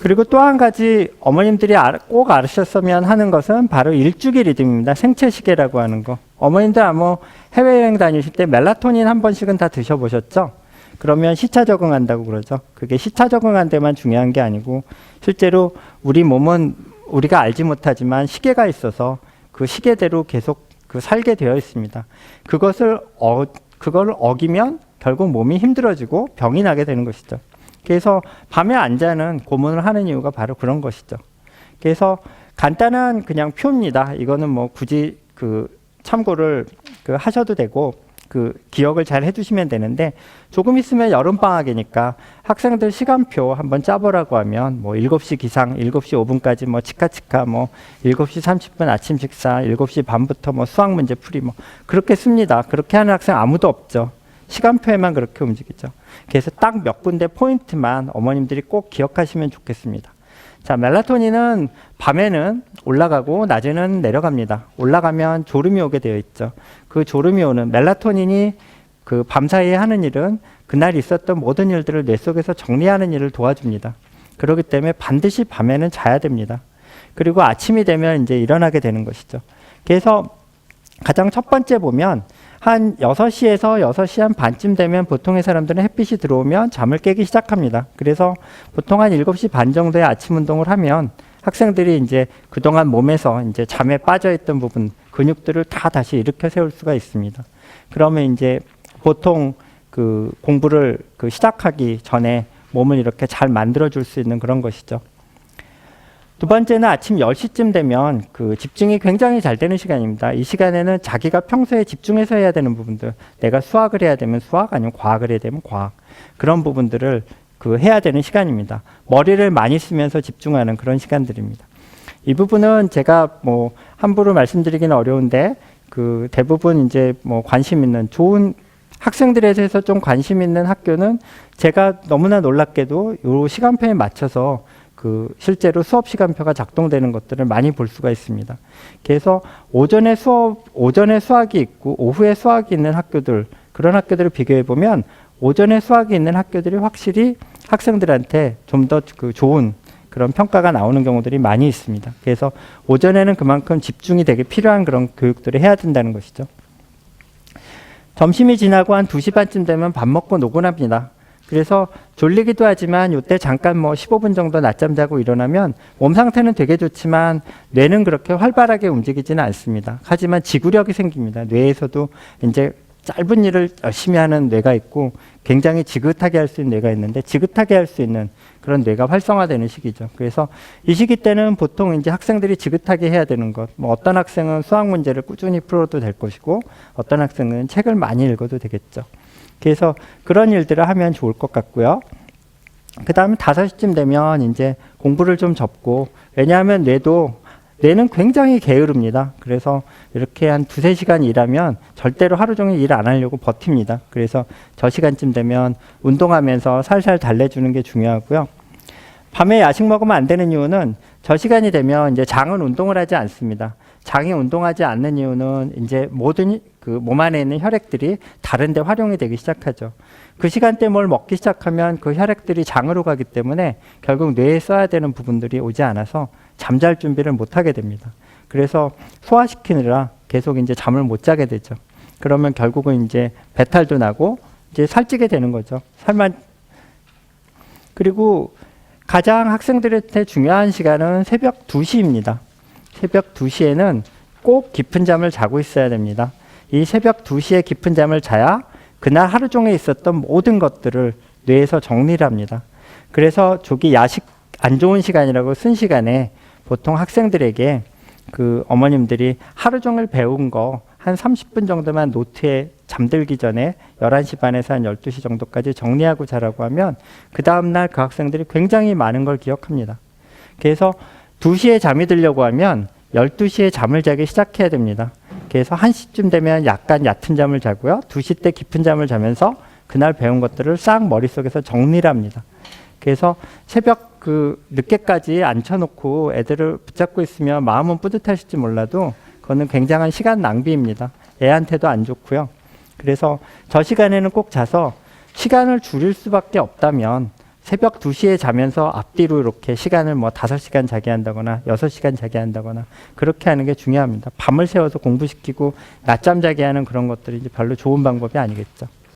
그리고 또 한 가지 어머님들이 알- 꼭 아셨으면 하는 것은 바로 일주기 리듬입니다. 생체 시계라고 하는 거. 어머님들 아마 해외여행 다니실 때 멜라토닌 한 번씩은 다 드셔보셨죠? 그러면 시차 적응한다고 그러죠. 그게 시차 적응한 데만 중요한 게 아니고 실제로 우리 몸은 우리가 알지 못하지만 시계가 있어서 그 시계대로 계속 그 살게 되어 있습니다. 그것을 어, 그걸 어기면 결국 몸이 힘들어지고 병이 나게 되는 것이죠. 그래서 밤에 안 자는 고문을 하는 이유가 바로 그런 것이죠. 그래서 간단한 그냥 표입니다. 이거는 뭐 굳이 그 참고를 그 하셔도 되고 그 기억을 잘 해두시면 되는데 조금 있으면 여름 방학이니까 학생들 시간표 한번 짜보라고 하면 뭐 7시 기상, 7시 5분까지 뭐 치카치카 뭐 7시 30분 아침 식사, 7시 반부터 뭐 수학 문제 풀이 뭐 그렇게 씁니다. 그렇게 하는 학생 아무도 없죠. 시간표에만 그렇게 움직이죠. 그래서 딱 몇 군데 포인트만 어머님들이 꼭 기억하시면 좋겠습니다. 자, 멜라토닌은 밤에는 올라가고 낮에는 내려갑니다. 올라가면 졸음이 오게 되어 있죠. 그 졸음이 오는 멜라토닌이 그 밤사이에 하는 일은 그날 있었던 모든 일들을 뇌 속에서 정리하는 일을 도와줍니다. 그렇기 때문에 반드시 밤에는 자야 됩니다. 그리고 아침이 되면 이제 일어나게 되는 것이죠. 그래서 가장 첫 번째 보면 한 6시에서 6시 한 반쯤 되면 보통의 사람들은 햇빛이 들어오면 잠을 깨기 시작합니다. 그래서 보통 한 7시 반 정도에 아침 운동을 하면 학생들이 이제 그동안 몸에서 이제 잠에 빠져 있던 부분 근육들을 다 다시 일으켜 세울 수가 있습니다. 그러면 이제 보통 그 공부를 그 시작하기 전에 몸을 이렇게 잘 만들어 줄 수 있는 그런 것이죠. 두 번째는 아침 10시쯤 되면 그 집중이 굉장히 잘 되는 시간입니다. 이 시간에는 자기가 평소에 집중해서 해야 되는 부분들, 내가 수학을 해야 되면 수학, 아니면 과학을 해야 되면 과학. 그런 부분들을 그 해야 되는 시간입니다. 머리를 많이 쓰면서 집중하는 그런 시간들입니다. 이 부분은 제가 뭐 함부로 말씀드리기는 어려운데 그 대부분 이제 뭐 관심 있는 좋은 학생들에 대해서 좀 관심 있는 학교는 제가 너무나 놀랍게도 요 시간표에 맞춰서 그 실제로 수업 시간표가 작동되는 것들을 많이 볼 수가 있습니다. 그래서 오전에 수업 오전에 수학이 있고 오후에 수학이 있는 학교들 그런 학교들을 비교해 보면 오전에 수학이 있는 학교들이 확실히 학생들한테 좀 더 그 좋은 그런 평가가 나오는 경우들이 많이 있습니다. 그래서 오전에는 그만큼 집중이 되게 필요한 그런 교육들을 해야 된다는 것이죠. 점심이 지나고 한 2시 반쯤 되면 밥 먹고 노곤합니다. 그래서 졸리기도 하지만 이때 잠깐 뭐 15분 정도 낮잠 자고 일어나면 몸 상태는 되게 좋지만 뇌는 그렇게 활발하게 움직이지는 않습니다. 하지만 지구력이 생깁니다. 뇌에서도 이제 짧은 일을 열심히 하는 뇌가 있고 굉장히 지긋하게 할 수 있는 뇌가 있는데 지긋하게 할 수 있는 그런 뇌가 활성화되는 시기죠. 그래서 이 시기 때는 보통 이제 학생들이 지긋하게 해야 되는 것. 뭐 어떤 학생은 수학 문제를 꾸준히 풀어도 될 것이고 어떤 학생은 책을 많이 읽어도 되겠죠. 그래서 그런 일들을 하면 좋을 것 같고요. 그 다음에 다섯 시쯤 되면 이제 공부를 좀 접고, 왜냐하면 뇌도, 뇌는 굉장히 게으릅니다. 그래서 이렇게 한 두세 시간 일하면 절대로 하루 종일 일 안 하려고 버팁니다. 그래서 저 시간쯤 되면 운동하면서 살살 달래주는 게 중요하고요. 밤에 야식 먹으면 안 되는 이유는 저 시간이 되면 이제 장은 운동을 하지 않습니다. 장이 운동하지 않는 이유는 이제 모든 그 몸 안에 있는 혈액들이 다른 데 활용이 되기 시작하죠. 그 시간대 뭘 먹기 시작하면 그 혈액들이 장으로 가기 때문에 결국 뇌에 써야 되는 부분들이 오지 않아서 잠잘 준비를 못 하게 됩니다. 그래서 소화시키느라 계속 이제 잠을 못 자게 되죠. 그러면 결국은 이제 배탈도 나고 이제 살찌게 되는 거죠. 살만 그리고 가장 학생들한테 중요한 시간은 새벽 2시입니다. 새벽 2시에는 꼭 깊은 잠을 자고 있어야 됩니다. 이 새벽 2시에 깊은 잠을 자야 그날 하루 종일 있었던 모든 것들을 뇌에서 정리를 합니다. 그래서 저기 야식 안 좋은 시간이라고 쓴 시간에 보통 학생들에게 그 어머님들이 하루 종일 배운 거 한 30분 정도만 노트에 잠들기 전에 11시 반에서 한 12시 정도까지 정리하고 자라고 하면 그 다음날 그 학생들이 굉장히 많은 걸 기억합니다. 그래서 2시에 잠이 들려고 하면 12시에 잠을 자기 시작해야 됩니다. 그래서 1시쯤 되면 약간 얕은 잠을 자고요. 2시 때 깊은 잠을 자면서 그날 배운 것들을 싹 머릿속에서 정리를 합니다. 그래서 새벽 그 늦게까지 앉혀놓고 애들을 붙잡고 있으면 마음은 뿌듯하실지 몰라도 그거는 굉장한 시간 낭비입니다. 애한테도 안 좋고요. 그래서 저 시간에는 꼭 자서 시간을 줄일 수밖에 없다면 새벽 2시에 자면서 앞뒤로 이렇게 시간을 뭐 5시간 자게 한다거나 6시간 자게 한다거나 그렇게 하는 게 중요합니다. 밤을 새워서 공부시키고 낮잠 자게 하는 그런 것들이 이제 별로 좋은 방법이 아니겠죠.